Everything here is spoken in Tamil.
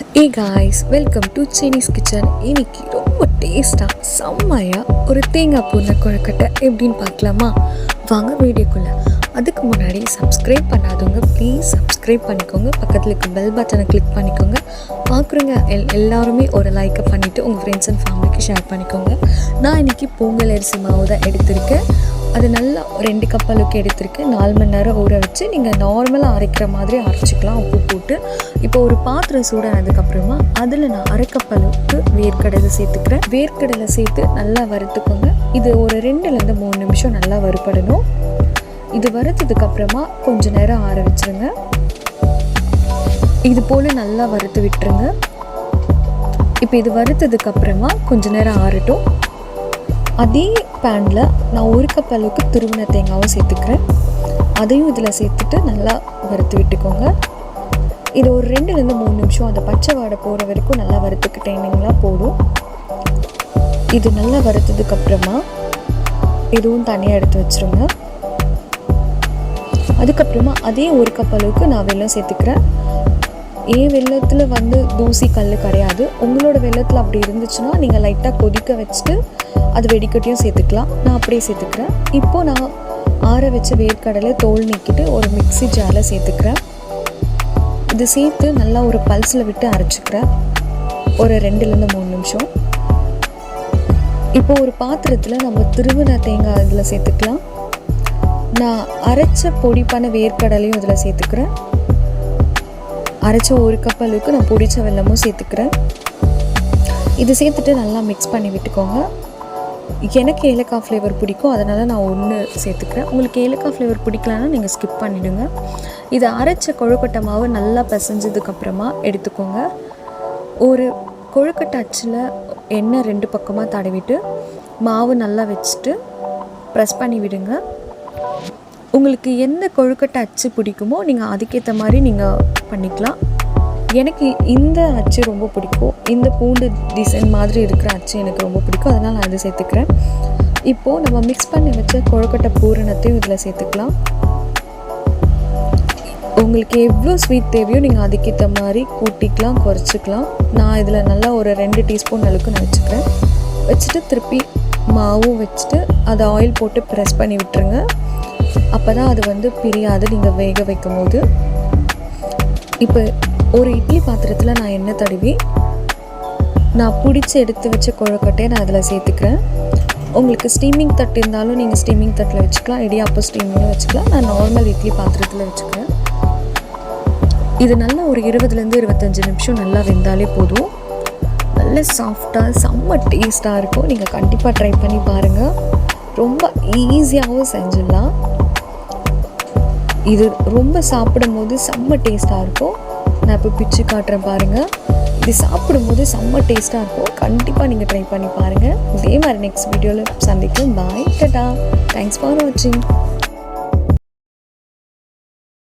Hey guys welcome to Chinese kitchen இன்னைக்கு ரொம்ப டேஸ்ட்டாக செம்மையாக ஒரு தேங்காய் பூர்ண கொழுக்கட்டை எப்படின்னு பார்க்கலாமா? வாங்க வீடியோக்குள்ளே. அதுக்கு முன்னாடி சப்ஸ்கிரைப் பண்ணாதவங்க ப்ளீஸ் சப்ஸ்கிரைப் பண்ணிக்கோங்க. பக்கத்தில் இருக்க பெல் பட்டனை கிளிக் பண்ணிக்கோங்க. பார்க்குறவங்க எல் எல்லாருமே ஒரு லைக்கை பண்ணிவிட்டு உங்கள் ஃப்ரெண்ட்ஸ் அண்ட் ஃபேமிலிக்கு ஷேர் பண்ணிக்கோங்க. நான் இன்றைக்கி பொங்கல் அரிசி மாவு தான் எடுத்திருக்கேன். அது நல்லா ரெண்டு கப் அளவுக்கு எடுத்துருக்கு. நாலு மணி நேரம் ஊற வச்சு நீங்கள் நார்மலாக அரைக்கிற மாதிரி அரைச்சிக்கலாம். உப்பு போட்டு. இப்போ ஒரு பாத்திரம் சூடானதுக்கப்புறமா அதில் நான் அரை கப் அளவுக்கு வேர்க்கடலை சேர்த்துக்கிறேன். வேர்க்கடலை சேர்த்து நல்லா வறுத்துக்கோங்க. இது ஒரு ரெண்டுலேருந்து மூணு நிமிஷம் நல்லா வறுபடணும். இது வறுத்ததுக்கு அப்புறமா கொஞ்ச நேரம் ஆற வச்சுருங்க. இது போல் நல்லா வறுத்து விட்டுருங்க. இப்போ இது வறுத்ததுக்கப்புறமா கொஞ்சம் கொஞ்ச நேரம் ஆறட்டும். அதே பேனில் நான் ஒரு கப் அளவுக்கு துருவின தேங்காவும் சேர்த்துக்கிறேன். அதையும் இதில் சேர்த்துட்டு நல்லா வறுத்து விட்டுக்கோங்க. இது ஒரு ரெண்டுலேருந்து மூணு நிமிஷம் அந்த பச்சை வாடை போகிற வரைக்கும் நல்லா வறுத்துக்கிட்டேனிங்களா போடும் இது நல்லா வறுத்ததுக்கப்புறமா இதுவும் தனியாக எடுத்து வச்சுருங்க. அதுக்கப்புறமா அதே ஒரு கப் அளவுக்கு நான் வெள்ளம் சேர்த்துக்கிறேன். ஏன் வெள்ளத்தில் வந்து தூசி கல் கிடையாது. உங்களோட வெள்ளத்தில் அப்படி இருந்துச்சுன்னா நீங்கள் லைட்டாக கொதிக்க வச்சுட்டு அது வெடிக்கட்டியும் சேர்த்துக்கலாம். நான் அப்படியே சேர்த்துக்கிறேன். இப்போது நான் ஆற வச்ச வேர்க்கடலை தோல் நீக்கிட்டு ஒரு மிக்ஸி ஜாரில் சேர்த்துக்கிறேன். இது சேர்த்து நல்லா ஒரு பல்ஸில் விட்டு அரைச்சிக்கிறேன். ஒரு ரெண்டுலேருந்து மூணு நிமிஷம். இப்போ ஒரு பாத்திரத்தில் நம்ம திருவின தேங்காய் இதில் சேர்த்துக்கலாம். நான் அரைச்ச பொடிப்பான வேர்க்கடலையும் இதில் சேர்த்துக்கிறேன். அரைச்ச ஒரு கப் அளவுக்கு நான் பொடிச்ச வெள்ளமும் சேர்த்துக்கிறேன். இது சேர்த்துட்டு நல்லா மிக்ஸ் பண்ணி விட்டுக்கோங்க. எனக்கு ஏலக்காய் ஃப்ளேவர் பிடிக்கும். அதனால் நான் ஒன்று சேர்த்துக்கிறேன். உங்களுக்கு ஏலக்காய் ஃப்ளேவர் பிடிக்கலன்னா நீங்கள் ஸ்கிப் பண்ணிவிடுங்க இதை அரைச்ச கொழுக்கட்டை மாவு நல்லா பிசைஞ்சதுக்கப்புறமா எடுத்துக்கோங்க. ஒரு கொழுக்கட்டை அச்சில் எண்ணெய் ரெண்டு பக்கமாக தடவிட்டு மாவு நல்லா வச்சுட்டு ப்ரெஸ் பண்ணி விடுங்க. உங்களுக்கு எந்த கொழுக்கட்டை அச்சு பிடிக்குமோ நீங்கள் அதுக்கேற்ற மாதிரி நீங்கள் பண்ணிக்கலாம். எனக்கு இந்த அச்சு ரொம்ப பிடிக்கும். இந்த பூண்டு டிசைன் மாதிரி இருக்கிற அச்சு எனக்கு ரொம்ப பிடிக்கும். அதனால் நான் அதை சேர்த்துக்கிறேன். இப்போது நம்ம மிக்ஸ் பண்ணி வச்ச கொழுக்கட்டை பூரணத்தையும் இதில் சேர்த்துக்கலாம். உங்களுக்கு எவ்வளோ ஸ்வீட் தேவையோ நீங்கள் அதுக்கேற்ற மாதிரி கூட்டிக்கலாம் குறைச்சிக்கலாம். நான் இதில் நல்லா ஒரு ரெண்டு டீஸ்பூன் அளவுக்கு நான் வச்சுக்கிறேன். வச்சுட்டு திருப்பி மாவும் வச்சுட்டு அதை ஆயில் போட்டு ப்ரெஸ் பண்ணி விட்டுருங்க. அப்போ தான் அது வந்து பிரியாது. நீங்கள் வேக வைக்கும் போது இப்போ ஒரு இட்லி பாத்திரத்தில் நான் எண்ணெய் தடவி நான் பிடிச்சி எடுத்து வச்ச கொழுக்கட்டையை நான் அதில் சேர்த்துக்கிறேன். உங்களுக்கு ஸ்டீமிங் தட்டு இருந்தாலும் நீங்கள் ஸ்டீமிங் தட்டில் வச்சுக்கலாம். இடியாப்பம் ஸ்டீமிங்கும் வச்சுக்கலாம். நான் நார்மல் இட்லி பாத்திரத்தில் வச்சுக்கிறேன். இது நல்லா ஒரு இருபதுலேருந்து இருபத்தஞ்சி நிமிஷம் நல்லா வெந்தாலே போதும். நல்ல சாஃப்டாக செம்ம டேஸ்ட்டாக இருக்கும். நீங்கள் கண்டிப்பாக ட்ரை பண்ணி பாருங்கள் ரொம்ப ஈஸியாகவும் செஞ்சிடலாம். இது ரொம்ப சாப்பிடும்போது செம்ம டேஸ்ட்டாக இருக்கும். நான் இப்போ பிச்சு காட்டுறேன் பாருங்கள் இது சாப்பிடும்போது செம்ம டேஸ்ட்டாக இருக்கும். கண்டிப்பாக நீங்கள் ட்ரை பண்ணி பாருங்கள் இதே மாதிரி நெக்ஸ்ட் வீடியோவில் சந்திக்கும். பாய் டட்டா தேங்க்ஸ் ஃபார் வாட்சிங்